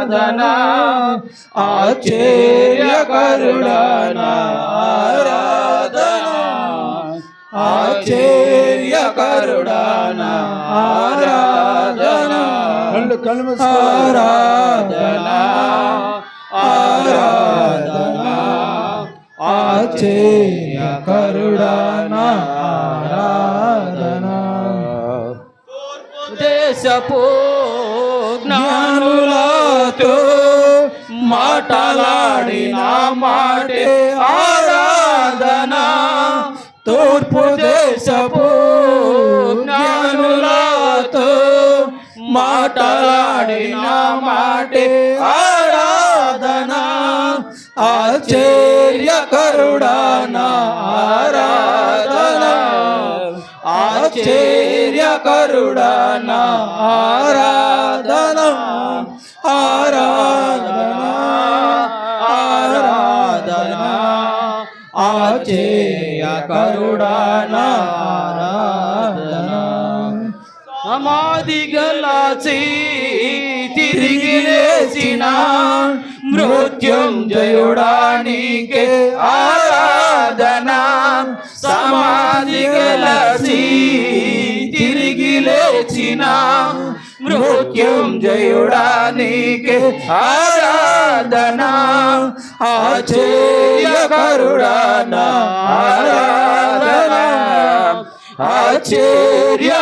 ఆరాధనా ఆశ్చర్యకరుడానా ఆరాధనా ఆశ్చర్యకరుడానా ఆరాధనా కళ్ళు కళ్ళు మూసుకో. ఆరాధనా ఆరాధనా ఆశ్చర్యకరుడానా ఆరాధనా దేశపు జ్ఞానులతో మాటలాడిన మాటే ఆరాధన తూర్పు దేశపు జ్ఞానులతో మాటలాడిన మాటే ఆరాధన ఆశ్చర్యకరుడానా ఆరాధన ఆశ్చర్యకరుడానా ఆరాధన చేయ ఆరాధన సమాధి గలాచి తిరిగి లేచిన మృత్యుంజయుడానికే ఆరాధన. సమాధి గలసి తిరిగి లేచిన మృత్యుంజయుడానికే ఆరాధన ఆశ్చర్యకరుడానా ఆరాధనా ఆచేర్య